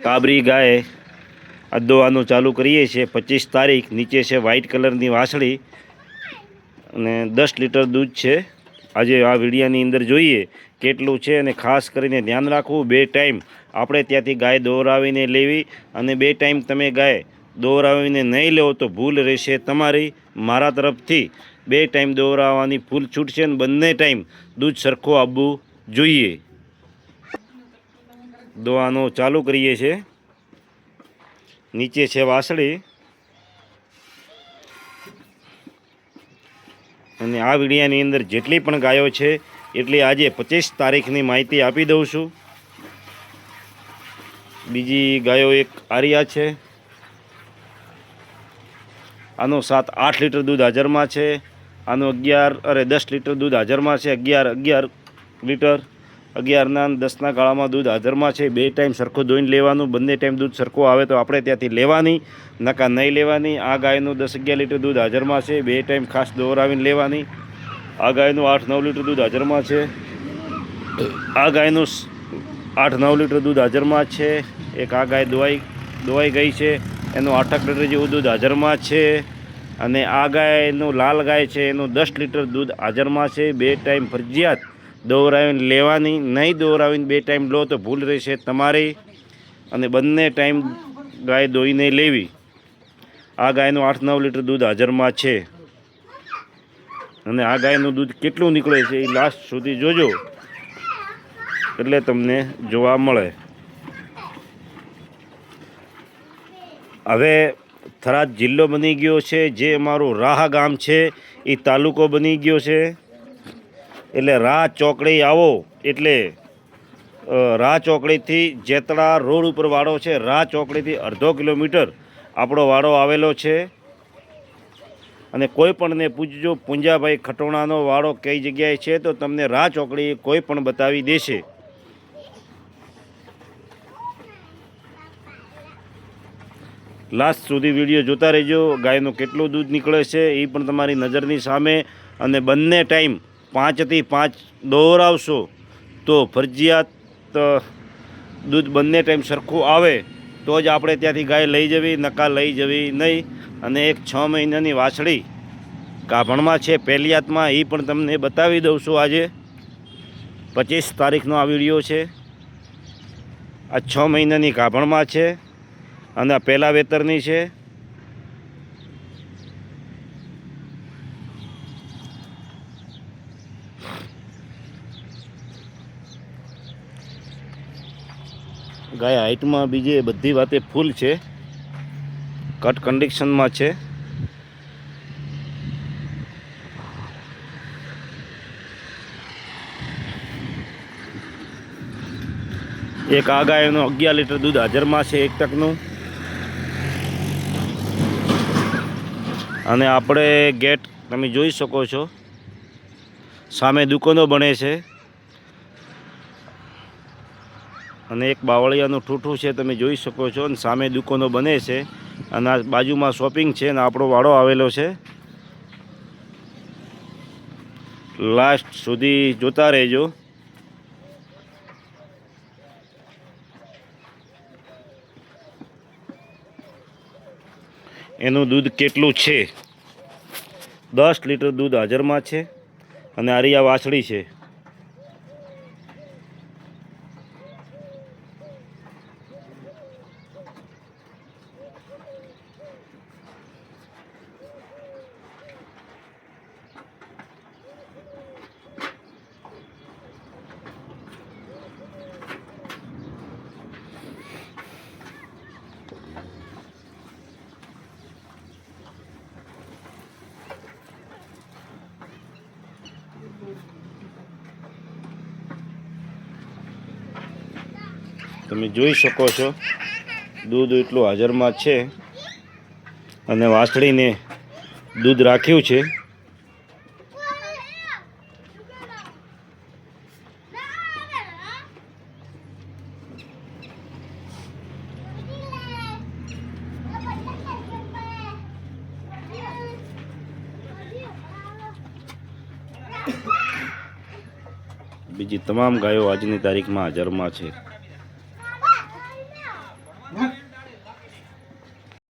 કાબરી ગાય આ દોવાનું ચાલુ કરીએ છીએ. પચીસ તારીખ, નીચે છે વ્હાઇટ કલરની વાસળી અને દસ લીટર દૂધ છે. આજે આ વિડીયાની અંદર જોઈએ કેટલું છે અને ખાસ કરીને ધ્યાન રાખવું, બે ટાઈમ આપણે ત્યાંથી ગાય દોરાવીને લેવી અને બે ટાઈમ તમે ગાય દોરાવીને નહીં લેવો તો ભૂલ રહેશે તમારી, મારા તરફથી. બે ટાઈમ દોહરાવવાની ભૂલ છૂટશે અને બંને ટાઈમ દૂધ સરખું આપવું જોઈએ. દોવાનો ચાલુ કરીએ છીએ. નીચે છે વાસળી. અને આ વિડિયાની અંદર જેટલી પણ ગાયો છે, એટલી આજે પચીસ તારીખની માહિતી આપી દઉં છું. બીજી ગાયો એક આર્યા છે. આનો સાત આઠ લીટર દૂધ હાજરમાં છે. આનો અગિયાર, અરે દસ લીટર દૂધ હાજરમાં છે. અગિયાર અગિયાર લીટર. અગિયારના દસના ગાળામાં દૂધ હાજરમાં છે. બે ટાઈમ સરખું ધોઈને લેવાનું, બંને ટાઈમ દૂધ સરખું આવે તો આપણે ત્યાંથી લેવાની, નકા નહીં લેવાની. આ ગાયનું દસ અગિયાર લીટર દૂધ હાજરમાં છે. બે ટાઈમ ખાસ દોરાવીને લેવાની. આ ગાયનું આઠ નવ લીટર દૂધ હાજરમાં છે. આ ગાયનું આઠ નવ લીટર દૂધ હાજરમાં છે. એક આ ગાય દોવાઈ દોવાઈ ગઈ છે. એનું આઠક લીટર જેવું દૂધ હાજરમાં છે. અને આ ગાયનું લાલ ગાય છે. એનું દસ લીટર દૂધ હાજરમાં છે. બે ટાઈમ ફરજિયાત દોરાવીને લેવાની, નહીં દોરાવીને બે ટાઈમ લો તો ભૂલ રહેશે તમારી. અને બંને ટાઈમ ગાય દોઈને લેવી. આ ગાયનું આઠ નવ લીટર દૂધ હાજરમાં છે. અને આ ગાયનું દૂધ કેટલું નીકળે છે એ લાસ્ટ સુધી જોજો. એટલે તમને જોવા મળે. હવે થરાદ જિલ્લો બની ગયો છે, જે અમારું રાહ ગામ છે, એ તાલુકો બની ગયો છે. એટલે રા ચોકડી આવો એટલે રા ચોકડીથી જેતળા રોડ ઉપર વાડો છે, રાહ ચોકડીથી અડધો કિલોમીટર આપણો વાડો આવેલો છે. અને કોઈ પણને પૂછજો, પુંજાભાઈ ખટોણાનો વાડો કઈ જગ્યાએ છે, તો તમને રાહ ચોકડી કોઈ પણ બતાવી દેશે. લાસ્ટ સુધી વીડિયો જોતા રહેજો, ગાયનું કેટલું દૂધ નીકળે છે, એ પણ તમારી નજરની સામે. અને બંને ટાઈમ પાંચથી પાંચ દોહરાવશો તો ફરજિયાત દૂધ બંને ટાઈમ સરખું આવે, તો જ આપણે ત્યાંથી ગાય લઈ જવી, નકા લઈ જવી નહીં. અને એક છ મહિનાની વાછડી કાભણમાં છે પહેલિયાતમાં એ પણ તમને બતાવી દઉં છું આજે. પચીસ તારીખનો આ વીડિયો છે. આ છ મહિનાની કાભણમાં છે અને આ પહેલાં વેતરની છે. ગાય હાઇટમાં બીજે બધી વાતે ફૂલ છે. કટ કન્ડિશનમાં છે. એક આ ગાયનું અગિયાર લીટર દૂધ હાજરમાં છે એક ટકનું. અને આપણે ગેટ તમે જોઈ શકો છો. સામે દુકાનો બને છે. અને એક બાવળિયાનું ઠૂઠું છે, તમે જોઈ શકો છો અને સામે દુકાનો બને છે. અને આ બાજુમાં શોપિંગ છે અને આપણો વાડો આવેલો છે. લાસ્ટ સુધી જોતા રહેજો. એનું દૂધ કેટલું છે? દસ લીટર દૂધ હાજરમાં છે અને આરિયા વાછડી છે. તમે જોઈ શકો છો, દૂધ એટલું હાજરમાં છે અને વાછડીને દૂધ રાખ્યું છે. બીજી તમામ ગાયો આજની તારીખમાં હાજરમાં છે.